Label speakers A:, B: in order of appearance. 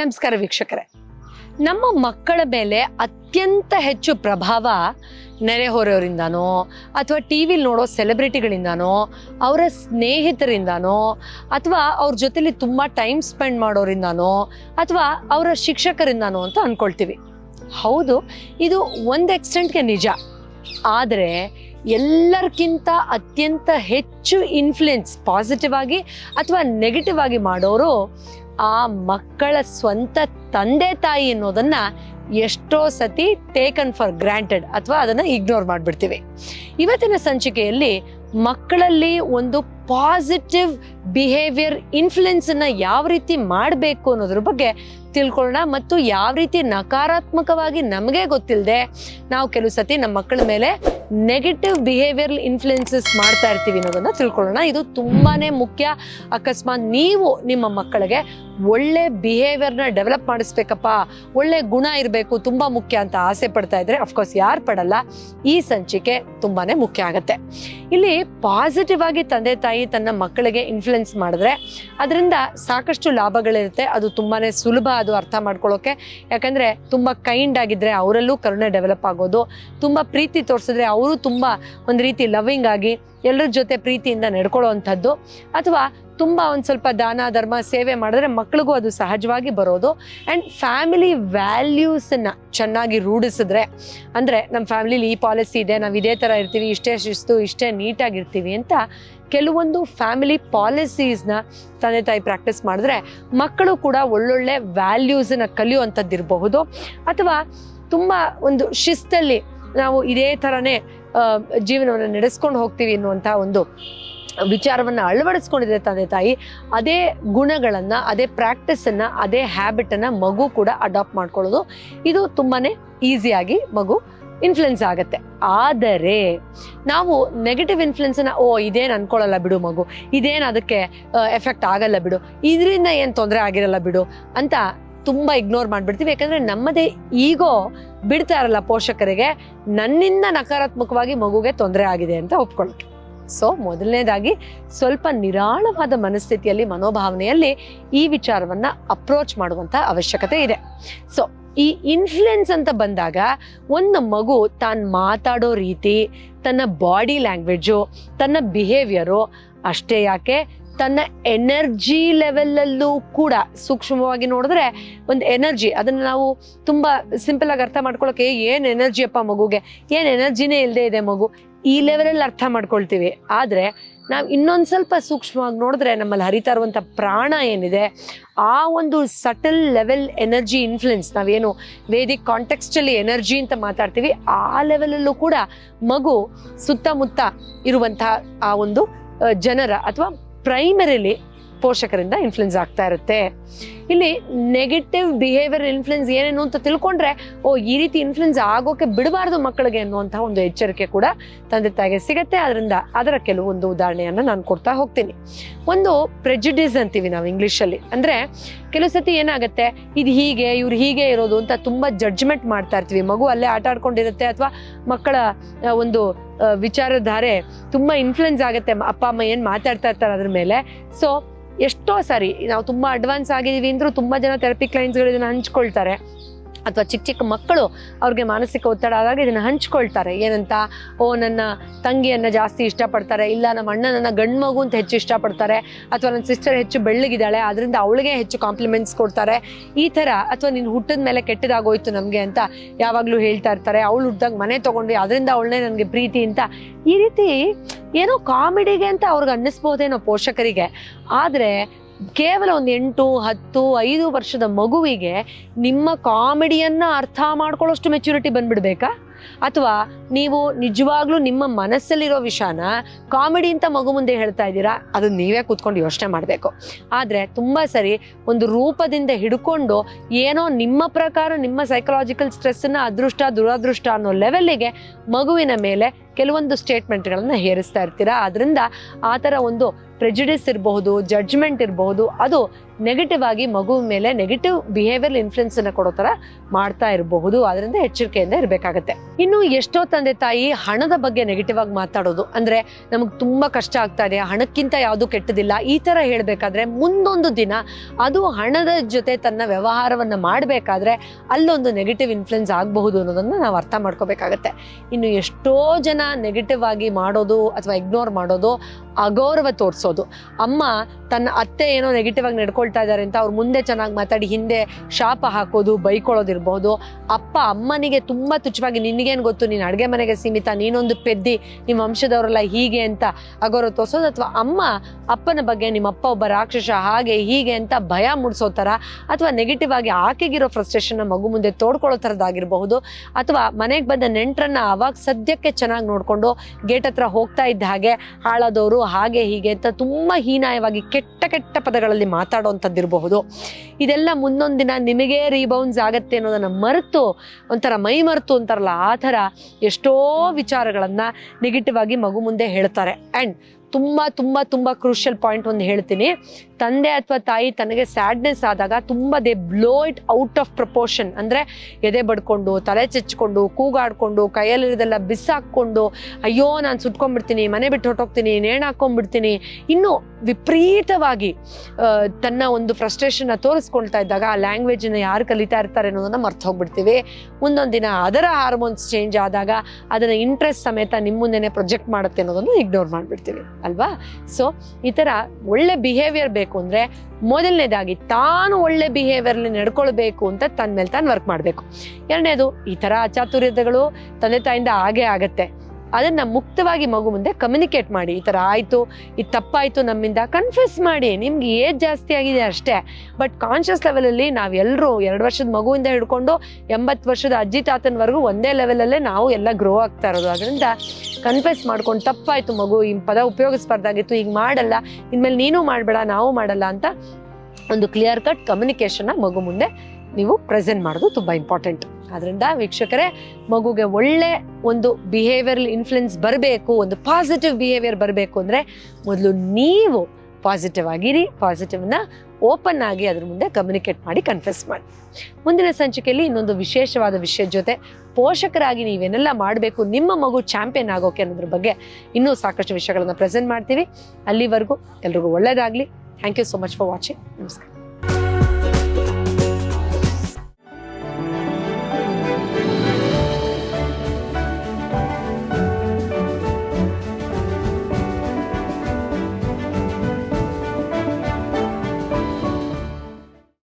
A: ನಮಸ್ಕಾರ ವೀಕ್ಷಕರೇ. ನಮ್ಮ ಮಕ್ಕಳ ಮೇಲೆ ಅತ್ಯಂತ ಹೆಚ್ಚು ಪ್ರಭಾವ ನೆರೆಹೊರೆಯವರಿಂದಾನೋ, ಅಥವಾ ಟಿ ವಿಲಿ ನೋಡೋ ಸೆಲೆಬ್ರಿಟಿಗಳಿಂದನೋ, ಅವರ ಸ್ನೇಹಿತರಿಂದಾನೋ, ಅಥವಾ ಅವ್ರ ಜೊತೆಲಿ ತುಂಬ ಟೈಮ್ ಸ್ಪೆಂಡ್ ಮಾಡೋರಿಂದನೋ, ಅಥವಾ ಅವರ ಶಿಕ್ಷಕರಿಂದನೋ ಅಂತ ಅನ್ಕೊಳ್ತೀವಿ. ಹೌದು, ಇದು ಒಂದು ಎಕ್ಸ್ಟೆಂಟ್ಗೆ ನಿಜ. ಆದರೆ ಎಲ್ಲರಿಗಿಂತ ಅತ್ಯಂತ ಹೆಚ್ಚು ಇನ್ಫ್ಲುಯೆನ್ಸ್ ಪಾಸಿಟಿವ್ ಆಗಿ ಅಥವಾ ನೆಗೆಟಿವ್ ಆಗಿ ಮಾಡೋರು ಆ ಮಕ್ಕಳ ಸ್ವಂತ ತಂದೆ ತಾಯಿ ಅನ್ನೋದನ್ನ ಎಷ್ಟೋ ಸತಿ ಟೇಕನ್ ಫಾರ್ ಗ್ರಾಂಟೆಡ್ ಅಥವಾ ಅದನ್ನ ಇಗ್ನೋರ್ ಮಾಡ್ಬಿಡ್ತೀವಿ. ಇವತ್ತಿನ ಸಂಚಿಕೆಯಲ್ಲಿ ಮಕ್ಕಳಲ್ಲಿ ಒಂದು ಪಾಸಿಟಿವ್ ಬಿಹೇವಿಯರ್ ಇನ್ಫ್ಲುಯೆನ್ಸ್ ಅನ್ನ ಯಾವ ರೀತಿ ಮಾಡಬೇಕು ಅನ್ನೋದ್ರ ಬಗ್ಗೆ ತಿಳ್ಕೊಳ್ಳೋಣ ಮತ್ತು ಯಾವ ರೀತಿ ನಕಾರಾತ್ಮಕವಾಗಿ ನಮಗೆ ಗೊತ್ತಿಲ್ಲದೆ ನಾವು ಕೆಲವು ಸತಿ ನಮ್ಮ ಮಕ್ಕಳ ಮೇಲೆ ನೆಗೆಟಿವ್ ಬಿಹೇವಿಯರ್ ಇನ್ಫ್ಲುಯೆನ್ಸಸ್ ಮಾಡ್ತಾ ಇರ್ತೀವಿ ಅನ್ನೋದನ್ನ ತಿಳ್ಕೊಳ್ಳೋಣ. ಇದು ತುಂಬಾನೇ ಮುಖ್ಯ. ಅಕಸ್ಮಾತ್ ನೀವು ನಿಮ್ಮ ಮಕ್ಕಳಿಗೆ ಒಳ್ಳೆ ಬಿಹೇವಿಯರ್ನ ಡೆವಲಪ್ ಮಾಡಿಸ್ಬೇಕಪ್ಪ, ಒಳ್ಳೆ ಗುಣ ಇರಬೇಕು, ತುಂಬಾ ಮುಖ್ಯ ಅಂತ ಆಸೆ ಪಡ್ತಾ ಇದ್ರೆ ಅಫ್ಕೋರ್ಸ್ ಯಾರು ಪಡಲ್ಲ, ಈ ಸಂಚಿಕೆ ತುಂಬಾನೇ ಮುಖ್ಯ ಆಗುತ್ತೆ. ಇಲ್ಲಿ ಪಾಸಿಟಿವ್ ಆಗಿ ತಂದೆ ತಾಯಿ ತನ್ನ ಮಕ್ಕಳಿಗೆ ಇನ್ಫ್ಲುಯೆನ್ಸ್ ಮಾಡಿದ್ರೆ, ಅದರಿಂದ ಸಾಕಷ್ಟು ಲಾಭಗಳಿರುತ್ತೆ. ಅದು ತುಂಬಾನೇ ಸುಲಭ ಅದು ಅರ್ಥ ಮಾಡ್ಕೊಳ್ಳೋಕೆ. ಯಾಕಂದರೆ ತುಂಬ ಕೈಂಡ್ ಆಗಿದ್ದರೆ ಅವರಲ್ಲೂ ಕರುಣೆ ಡೆವಲಪ್ ಆಗೋದು. ತುಂಬ ಪ್ರೀತಿ ತೋರಿಸಿದ್ರೆ ಅವರು ತುಂಬ ಒಂದು ರೀತಿ ಲವಿಂಗ್ ಆಗಿ ಎಲ್ಲರ ಜೊತೆ ಪ್ರೀತಿಯಿಂದ ನಡ್ಕೊಳ್ಳೋ ಅಂಥದ್ದು ಅಥವಾ ತುಂಬ ಒಂದು ಸ್ವಲ್ಪ ದಾನ, ಧರ್ಮ, ಸೇವೆ ಮಾಡಿದ್ರೆ ಮಕ್ಳಿಗೂ ಅದು ಸಹಜವಾಗಿ ಬರೋದು. ಆ್ಯಂಡ್ ಫ್ಯಾಮಿಲಿ ವ್ಯಾಲ್ಯೂಸನ್ನು ಚೆನ್ನಾಗಿ ರೂಢಿಸಿದ್ರೆ, ಅಂದರೆ ನಮ್ಮ ಫ್ಯಾಮಿಲಿಲಿ ಈ ಪಾಲಿಸಿ ಇದೆ, ನಾವು ಇದೇ ಥರ ಇರ್ತೀವಿ, ಇಷ್ಟೇ ಶಿಸ್ತು, ಇಷ್ಟೇ ನೀಟಾಗಿರ್ತೀವಿ ಅಂತ ಕೆಲವೊಂದು ಫ್ಯಾಮಿಲಿ ಪಾಲಿಸೀಸ್ನ ತಂದೆ ತಾಯಿ ಪ್ರಾಕ್ಟೀಸ್ ಮಾಡಿದ್ರೆ ಮಕ್ಕಳು ಕೂಡ ಒಳ್ಳೊಳ್ಳೆ ವ್ಯಾಲ್ಯೂಸನ್ನು ಕಲಿಯುವಂಥದ್ದಿರಬಹುದು. ಅಥವಾ ತುಂಬ ಒಂದು ಶಿಸ್ತಲ್ಲಿ ನಾವು ಇದೇ ಥರನೇ ಜೀವನವನ್ನು ನಡೆಸ್ಕೊಂಡು ಹೋಗ್ತೀವಿ ಅನ್ನುವಂಥ ಒಂದು ವಿಚಾರವನ್ನು ಅಳವಡಿಸ್ಕೊಂಡಿದೆ ತಂದೆ ತಾಯಿ, ಅದೇ ಗುಣಗಳನ್ನು, ಅದೇ ಪ್ರಾಕ್ಟೀಸನ್ನು ಅದೇ ಹ್ಯಾಬಿಟನ್ನು ಮಗು ಕೂಡ ಅಡಾಪ್ಟ್ ಮಾಡ್ಕೊಳ್ಳೋದು. ಇದು ತುಂಬಾ ಈಸಿಯಾಗಿ ಮಗು ಇನ್ಫ್ಲುಯೆನ್ಸ್ ಆಗುತ್ತೆ. ಆದರೆ, ನಾವು ನೆಗೆಟಿವ್ ಇನ್ಫ್ಲುಯೆನ್ಸನ್ನ ಓ, ಇದೇನು ಅನ್ಕೊಳ್ಳಲ್ಲ ಬಿಡು ಮಗು, ಇದೇನು ಅದಕ್ಕೆ ಎಫೆಕ್ಟ್ ಆಗಲ್ಲ ಬಿಡು, ಇದರಿಂದ ಏನು ತೊಂದರೆ ಆಗಿರಲ್ಲ ಬಿಡು ಅಂತ ತುಂಬ ಇಗ್ನೋರ್ ಮಾಡ್ಬಿಡ್ತೀವಿ. ಯಾಕಂದ್ರೆ ನಮ್ಮದೇ ಈಗೋ ಬಿಡ್ತಾ ಇರಲ್ಲ ಪೋಷಕರಿಗೆ, ನನ್ನಿಂದ ನಕಾರಾತ್ಮಕವಾಗಿ ಮಗುಗೆ ತೊಂದರೆ ಆಗಿದೆ ಅಂತ ಒಪ್ಕೊಳ್ಳೋಕೆ. ಸೊ ಮೊದಲನೇದಾಗಿ ಸ್ವಲ್ಪ ನಿರಾಳವಾದ ಮನಸ್ಥಿತಿಯಲ್ಲಿ, ಮನೋಭಾವನೆಯಲ್ಲಿ ಈ ವಿಚಾರವನ್ನ ಅಪ್ರೋಚ್ ಮಾಡುವಂತ ಅವಶ್ಯಕತೆ ಇದೆ. ಸೊ ಈ ಇನ್ಫ್ಲುಯೆನ್ಸ್ ಅಂತ ಬಂದಾಗ ಒಂದು ಮಗು ತಾನು ಮಾತಾಡೋ ರೀತಿ, ತನ್ನ ಬಾಡಿ ಲ್ಯಾಂಗ್ವೇಜು ತನ್ನ ಬಿಹೇವಿಯರು ಅಷ್ಟೇ ಯಾಕೆ, ತನ್ನ ಎನರ್ಜಿ ಲೆವೆಲಲ್ಲೂ ಕೂಡ ಸೂಕ್ಷ್ಮವಾಗಿ ನೋಡಿದ್ರೆ ಒಂದು ಎನರ್ಜಿ ಅದನ್ನು ನಾವು ತುಂಬ ಸಿಂಪಲ್ ಆಗಿ ಅರ್ಥ ಮಾಡ್ಕೊಳ್ಳೋಕೆ ಏನು ಎನರ್ಜಿ ಅಪ್ಪ ಮಗುಗೆ, ಏನು ಎನರ್ಜಿನೇ ಇಲ್ಲದೆ ಇದೆ ಮಗು, ಈ ಲೆವೆಲಲ್ಲಿ ಅರ್ಥ ಮಾಡ್ಕೊಳ್ತೀವಿ. ಆದರೆ ನಾವು ಇನ್ನೊಂದು ಸ್ವಲ್ಪ ಸೂಕ್ಷ್ಮವಾಗಿ ನೋಡಿದ್ರೆ ನಮ್ಮಲ್ಲಿ ಹರಿತಾ ಇರುವಂಥ ಪ್ರಾಣ ಏನಿದೆ, ಆ ಒಂದು ಸಟಲ್ ಲೆವೆಲ್ ಎನರ್ಜಿ ಇನ್ಫ್ಲುಯೆನ್ಸ್ ನಾವೇನು ವೇದಿಕ್ ಕಾಂಟೆಕ್ಸ್ಟಲ್ಲಿ ಎನರ್ಜಿ ಅಂತ ಮಾತಾಡ್ತೀವಿ, ಆ ಲೆವೆಲಲ್ಲೂ ಕೂಡ ಮಗು ಸುತ್ತಮುತ್ತ ಇರುವಂತಹ ಆ ಒಂದು ಜನರ ಅಥವಾ ಪ್ರೈಮರಿಲಿ ಪೋಷಕರಿಂದ ಇನ್ಫ್ಲುಯೆನ್ಸ್ ಆಗ್ತಾ ಇರುತ್ತೆ. ಇಲ್ಲಿ ನೆಗೆಟಿವ್ ಬಿಹೇವಿಯರ್ ಇನ್ಫ್ಲುಯೆನ್ಸ್ ಏನೇನು ಅಂತ ತಿಳ್ಕೊಂಡ್ರೆ, ಓ, ಈ ರೀತಿ ಇನ್ಫ್ಲುಯೆನ್ಸ್ ಆಗೋಕೆ ಬಿಡಬಾರ್ದು ಮಕ್ಕಳಿಗೆ ಅನ್ನುವಂತಹ ಒಂದು ಎಚ್ಚರಿಕೆ ಕೂಡ ತಂದೆ ತಾಯಿಗೆ ಸಿಗತ್ತೆ. ಅದರಿಂದ ಅದರ ಕೆಲವೊಂದು ಉದಾಹರಣೆಯನ್ನ ನಾನು ಕೊಡ್ತಾ ಹೋಗ್ತೀನಿ. ಒಂದು ಪ್ರೆಜುಡಿಸ್ ಅಂತೀವಿ ನಾವು ಇಂಗ್ಲಿಷಲ್ಲಿ ಅಂದ್ರೆ ಕೆಲವು ಸತಿ ಏನಾಗುತ್ತೆ, ಇದು ಹೀಗೆ, ಇವ್ರು ಹೀಗೆ ಇರೋದು ಅಂತ ತುಂಬಾ ಜಡ್ಜ್ಮೆಂಟ್ ಮಾಡ್ತಾ ಇರ್ತೀವಿ. ಮಗು ಅಲ್ಲೇ ಆಟ ಆಡ್ಕೊಂಡಿರುತ್ತೆ ಅಥವಾ ಮಕ್ಕಳ ಒಂದು ವಿಚಾರಧಾರೆ ತುಂಬಾ ಇನ್ಫ್ಲುಯೆನ್ಸ್ ಆಗುತ್ತೆ. ಅಪ್ಪ, ಅಮ್ಮ ಏನ್ ಮಾತಾಡ್ತಾ ಇರ್ತಾರೆ ಅದ್ರ ಮೇಲೆ. ಸೊ ಎಷ್ಟೋ ಸಾರಿ ನಾವು ತುಂಬಾ ಅಡ್ವಾನ್ಸ್ ಆಗಿದ್ದೀವಿ ಅಂದರೂ ತುಂಬಾ ಜನ ಥೆರಪಿ ಕ್ಲೈಂಟ್ಸ್ಗಳು ಇದನ್ನ ಹಂಚ್ಕೊಳ್ತಾರೆ. ಅಥವಾ ಚಿಕ್ಕ ಚಿಕ್ಕ ಮಕ್ಕಳು ಅವ್ರಿಗೆ ಮಾನಸಿಕ ಒತ್ತಡ ಆದಾಗ ಇದನ್ನು ಹಂಚ್ಕೊಳ್ತಾರೆ. ಏನಂತ? ಓ, ನನ್ನ ತಂಗಿಯನ್ನು ಜಾಸ್ತಿ ಇಷ್ಟಪಡ್ತಾರೆ. ಇಲ್ಲ, ನಮ್ಮ ಅಣ್ಣ ನನ್ನ ಗಂಡು ಮಗು ಅಂತ ಹೆಚ್ಚು ಇಷ್ಟಪಡ್ತಾರೆ. ಅಥವಾ ನನ್ನ ಸಿಸ್ಟರ್ ಹೆಚ್ಚು ಬೆಳ್ಳಗಿದ್ದಾಳೆ ಅದರಿಂದ ಅವಳಿಗೆ ಹೆಚ್ಚು ಕಾಂಪ್ಲಿಮೆಂಟ್ಸ್ ಕೊಡ್ತಾರೆ. ಈ ಥರ ಅಥವಾ ನೀನು ಹುಟ್ಟಿದ ಮೇಲೆ ಕೆಟ್ಟದಾಗೋಯ್ತು ನಮಗೆ ಅಂತ ಯಾವಾಗಲೂ ಹೇಳ್ತಾ ಇರ್ತಾರೆ. ಅವಳು ಹುಟ್ಟಿದಾಗ ಮನೆ ತೊಗೊಂಡು ಅದರಿಂದ ಅವಳನ್ನೇ ನನಗೆ ಪ್ರೀತಿ ಅಂತ ಈ ರೀತಿ ಏನೋ ಕಾಮಿಡಿಗೆ ಅಂತ ಅವ್ರಿಗೆ ಅನ್ನಿಸ್ಬೋದೇನೋ ಪೋಷಕರಿಗೆ. ಆದರೆ ಕೇವಲ ಒಂದು ಎಂಟು, ಹತ್ತು, ಐದು ವರ್ಷದ ಮಗುವಿಗೆ ನಿಮ್ಮ ಕಾಮಿಡಿಯನ್ನ ಅರ್ಥ ಮಾಡ್ಕೊಳ್ಳೋಷ್ಟು ಮೆಚುರಿಟಿ ಬಂದ್ಬಿಡ್ಬೇಕಾ? ಅಥವಾ ನೀವು ನಿಜವಾಗ್ಲೂ ನಿಮ್ಮ ಮನಸ್ಸಲ್ಲಿರೋ ವಿಷಯನ ಕಾಮಿಡಿ ಅಂತ ಮಗು ಮುಂದೆ ಹೇಳ್ತಾ ಇದ್ದೀರಾ? ಅದು ನೀವೇ ಕೂತ್ಕೊಂಡು ಯೋಚನೆ ಮಾಡಬೇಕು. ಆದರೆ ತುಂಬ ಸರಿ ಒಂದು ರೂಪದಿಂದ ಹಿಡ್ಕೊಂಡು ಏನೋ ನಿಮ್ಮ ಪ್ರಕಾರ ನಿಮ್ಮ ಸೈಕಲಾಜಿಕಲ್ ಸ್ಟ್ರೆಸ್ಸನ್ನು ಅದೃಷ್ಟ, ದುರದೃಷ್ಟ ಅನ್ನೋ ಲೆವೆಲ್ಲಿಗೆ ಮಗುವಿನ ಮೇಲೆ ಕೆಲವೊಂದು ಸ್ಟೇಟ್ಮೆಂಟ್ಗಳನ್ನು ಹೇರಿಸ್ತಾ ಇರ್ತೀರಾ? ಅದರಿಂದ ಆ ಥರ ಒಂದು ಪ್ರೆಜುಡಿಸ್ ಇರಬಹುದು ಜಡ್ಜ್ಮೆಂಟ್ ಇರಬಹುದು, ಅದು ನೆಗೆಟಿವ್ ಆಗಿ ಮಗು ಮೇಲೆ ನೆಗೆಟಿವ್ ಬಿಹೇವಿಯರ್ ಇನ್ಫ್ಲುಯೆನ್ಸ್ ಅನ್ನ ಕೊಡೋ ತರ ಮಾಡ್ತಾ ಇರಬಹುದು. ಅದರಿಂದ ಎಚ್ಚರಿಕೆಯಿಂದ ಇರಬೇಕಾಗತ್ತೆ. ಇನ್ನು ಎಷ್ಟೋ ತಂದೆ ತಾಯಿ ಹಣದ ಬಗ್ಗೆ ನೆಗೆಟಿವ್ ಆಗಿ ಮಾತಾಡೋದು, ಅಂದ್ರೆ ನಮಗೆ ತುಂಬಾ ಕಷ್ಟ ಆಗ್ತಾ ಇದೆ, ಹಣಕ್ಕಿಂತ ಯಾವುದು ಕೆಟ್ಟದಿಲ್ಲ, ಈ ತರ ಹೇಳಬೇಕಾದ್ರೆ ಮುಂದೊಂದು ದಿನ ಅದು ಹಣದ ಜೊತೆ ತನ್ನ ವ್ಯವಹಾರವನ್ನ ಮಾಡಬೇಕಾದ್ರೆ ಅಲ್ಲೊಂದು ನೆಗೆಟಿವ್ ಇನ್ಫ್ಲುಯೆನ್ಸ್ ಆಗಬಹುದು ಅನ್ನೋದನ್ನ ನಾವು ಅರ್ಥ ಮಾಡ್ಕೋಬೇಕಾಗತ್ತೆ. ಇನ್ನು ಎಷ್ಟೋ ಜನ ನೆಗೆಟಿವ್ ಆಗಿ ಮಾಡೋದು ಅಥವಾ ಇಗ್ನೋರ್ ಮಾಡೋದು ಅಗೌರವ ತೋರಿಸೋದು. ಅಮ್ಮ ತನ್ನ ಅತ್ತೆ ಏನೋ ನೆಗೆಟಿವ್ ಆಗಿ ನಡ್ಕೊಳ್ತಾ ಇದ್ದಾರೆ ಅಂತ ಅವ್ರ ಮುಂದೆ ಚೆನ್ನಾಗಿ ಮಾತಾಡಿ ಹಿಂದೆ ಶಾಪ ಹಾಕೋದು ಬೈಕೊಳ್ಳೋದಿರ್ಬೋದು ಅಪ್ಪ ಅಮ್ಮನಿಗೆ ತುಂಬಾ ತುಚ್ಛವಾಗಿ, ನಿನಗೇನು ಗೊತ್ತು, ನೀನು ಅಡುಗೆ ಮನೆಗೆ ಸೀಮಿತ, ನೀನೊಂದು ಪೆದ್ದಿ, ನಿಮ್ಮ ವಂಶದವರೆಲ್ಲ ಹೀಗೆ ಅಂತ ಅಗೌರವ ತೋರಿಸೋದು. ಅಥವಾ ಅಮ್ಮ ಅಪ್ಪನ ಬಗ್ಗೆ ನಿಮ್ಮ ಅಪ್ಪ ಒಬ್ಬ ರಾಕ್ಷಸ, ಹಾಗೆ ಹೀಗೆ ಅಂತ ಭಯ ಮೂಡಿಸೋ ಥರ ಅಥವಾ ನೆಗೆಟಿವ್ ಆಗಿ ಆಕೆಗಿರೋ ಫ್ರಸ್ಟ್ರೇಷನ್ನ ಮಗು ಮುಂದೆ ತೋಡ್ಕೊಳ್ಳೋ ಥರದ್ದಾಗಿರಬಹುದು. ಅಥವಾ ಮನೆಗೆ ಬಂದ ನೆಂಟರನ್ನ ಅವಾಗ ಸದ್ಯಕ್ಕೆ ಚೆನ್ನಾಗಿ ನೋಡಿಕೊಂಡು ಗೇಟ್ ಹತ್ರ ಹೋಗ್ತಾ ಇದ್ದ ಹಾಗೆ ಹಾಳಾದವರು ಹಾಗೆ ಹೀಗೆ ಅಂತ ತುಂಬ ಹೀನಾಯವಾಗಿ ಕೆಟ್ಟ ಕೆಟ್ಟ ಪದಗಳಲ್ಲಿ ಮಾತಾಡುವಂಥದ್ದಿರಬಹುದು. ಇದೆಲ್ಲ ಮುಂದೊಂದು ದಿನ ನಿಮಗೆ ರೀಬೌನ್ಸ್ ಆಗತ್ತೆ ಅನ್ನೋದನ್ನ ಮರೆತು, ಒಂಥರ ಮೈ ಮರೆತು ಅಂತಾರಲ್ಲ, ಆ ಥರ ಎಷ್ಟೋ ವಿಚಾರಗಳನ್ನ ನೆಗೆಟಿವ್ ಆಗಿ ಮಗು ಮುಂದೆ ಹೇಳ್ತಾರೆ. ಆ್ಯಂಡ್ ತುಂಬ ತುಂಬ ತುಂಬ ಕ್ರೂಷಿಯಲ್ ಪಾಯಿಂಟ್ ಒಂದು ಹೇಳ್ತೀನಿ. ತಂದೆ ಅಥವಾ ತಾಯಿ ತನಗೆ ಸ್ಯಾಡ್ನೆಸ್ ಆದಾಗ ತುಂಬ they blow it out of proportion ಅಂದರೆ ಎದೆ ಬಡ್ಕೊಂಡು, ತಲೆ ಚೆಚ್ಕೊಂಡು, ಕೂಗಾಡ್ಕೊಂಡು, ಕೈಯಲ್ಲಿರೋದೆಲ್ಲ ಬಿಸಾಕ್ಕೊಂಡು, ಅಯ್ಯೋ ನಾನು ಸುಟ್ಕೊಂಡ್ಬಿಡ್ತೀನಿ, ಮನೆ ಬಿಟ್ಟು ಹೊಟ್ಟೋಗ್ತೀನಿ ನೇಣು ಹಾಕೊಂಡ್ಬಿಡ್ತೀನಿ ಇನ್ನು ವಿಪರೀತವಾಗಿ ತನ್ನ ಒಂದು ಫ್ರಸ್ಟ್ರೇಷನ್ನ ತೋರಿಸ್ಕೊಳ್ತಾ ಇದ್ದಾಗ ಆ ಲ್ಯಾಂಗ್ವೇಜನ್ನ ಯಾರು ಕಲಿತಾ ಇರ್ತಾರೆ ಅನ್ನೋದನ್ನ ಮರ್ತು ಹೋಗ್ಬಿಡ್ತೀವಿ. ಮುಂದೊಂದು ದಿನ ಅದರ ಹಾರ್ಮೋನ್ಸ್ ಚೇಂಜ್ ಆದಾಗ ಅದನ್ನು ಇಂಟ್ರೆಸ್ಟ್ ಸಮೇತ ನಿಮ್ಮ ಮುಂದೆನೇ ಪ್ರೊಜೆಕ್ಟ್ ಮಾಡುತ್ತೆ ಅನ್ನೋದನ್ನು ಇಗ್ನೋರ್ ಮಾಡಿಬಿಡ್ತೀವಿ, ಅಲ್ವಾ? ಸೊ ಈ ಥರ ಒಳ್ಳೆ ಬಿಹೇವಿಯರ್ ಬೇಕು ಅಂದರೆ ಮೊದಲನೇದಾಗಿ ತಾನು ಒಳ್ಳೆ ಬಿಹೇವಿಯರ್ಲಿ ನಡ್ಕೊಳ್ಬೇಕು ಅಂತ ತನ್ನ ಮೇಲೆ ತಾನು ವರ್ಕ್ ಮಾಡಬೇಕು. ಎರಡನೇದು ಈ ಥರ ಅಚಾತುರ್ಯತೆಗಳು ತಂದೆ ತಾಯಿಂದ ಆಗೇ ಆಗತ್ತೆ. ಅದನ್ನ ಮುಕ್ತವಾಗಿ ಮಗು ಮುಂದೆ ಕಮ್ಯುನಿಕೇಟ್ ಮಾಡಿ, ಈ ಥರ ಆಯಿತು ಇದು ತಪ್ಪಾಯಿತು ನಮ್ಮಿಂದ ಕನ್ಫ್ಯೂಸ್ ಮಾಡಿ. ನಿಮ್ಗೆ ಏಜ್ ಜಾಸ್ತಿ ಆಗಿದೆ ಅಷ್ಟೇ. ಬಟ್ ಕಾನ್ಷಿಯಸ್ ಲೆವೆಲಲ್ಲಿ ನಾವೆಲ್ಲರೂ ಎರಡು ವರ್ಷದ ಮಗುವಿಂದ ಹಿಡ್ಕೊಂಡು ಎಂಬತ್ತು ವರ್ಷದ ಅಜ್ಜಿ ತಾತನವರೆಗೂ ಒಂದೇ ಲೆವೆಲಲ್ಲೇ ನಾವು ಎಲ್ಲ ಗ್ರೋ ಆಗ್ತಾ ಇರೋದು. ಅದರಿಂದ ಕನ್ಫ್ಯೂಸ್ ಮಾಡ್ಕೊಂಡು, ತಪ್ಪಾಯಿತು ಮಗು, ಈ ಪದ ಉಪಯೋಗಿಸ್ಬಾರ್ದಾಗಿತ್ತು ಈಗ ಮಾಡಲ್ಲ. ಇನ್ಮೇಲೆ ನೀನು ಮಾಡಬೇಡ, ನಾವು ಮಾಡಲ್ಲ ಅಂತ ಒಂದು ಕ್ಲಿಯರ್ ಕಟ್ ಕಮ್ಯುನಿಕೇಶನ್ ಮಗು ಮುಂದೆ ನೀವು ಪ್ರೆಸೆಂಟ್ ಮಾಡೋದು ತುಂಬ ಇಂಪಾರ್ಟೆಂಟ್ ಆದ್ರಿಂದ ವೀಕ್ಷಕರೇ, ಮಗುಗೆ ಒಳ್ಳೆ ಒಂದು ಬಿಹೇವಿಯರ್ ಇನ್ಫ್ಲುಯೆನ್ಸ್ ಬರಬೇಕು, ಒಂದು ಪಾಸಿಟಿವ್ ಬಿಹೇವಿಯರ್ ಬರಬೇಕು ಅಂದರೆ ಮೊದಲು ನೀವು ಪಾಸಿಟಿವ್ ಆಗಿರಿ ಪಾಸಿಟಿವ್ನ ಓಪನ್ ಆಗಿ ಅದ್ರ ಮುಂದೆ ಕಮ್ಯುನಿಕೇಟ್ ಮಾಡಿ ಕನ್ಫೆಸ್ ಮಾಡಿ. ಮುಂದಿನ ಸಂಚಿಕೆಯಲ್ಲಿ ಇನ್ನೊಂದು ವಿಶೇಷವಾದ ವಿಷಯದ ಜೊತೆ ಪೋಷಕರಾಗಿ ನೀವೇನೆಲ್ಲ ಮಾಡಬೇಕು, ನಿಮ್ಮ ಮಗು ಚಾಂಪಿಯನ್ ಆಗೋಕೆ ಅನ್ನೋದ್ರ ಬಗ್ಗೆ ಇನ್ನೂ ಸಾಕಷ್ಟು ವಿಷಯಗಳನ್ನು ಪ್ರೆಸೆಂಟ್ ಮಾಡ್ತೀವಿ. ಅಲ್ಲಿವರೆಗೂ ಎಲ್ರಿಗೂ ಒಳ್ಳೇದಾಗಲಿ. Thank you so much for watching ನಮಸ್ಕಾರ.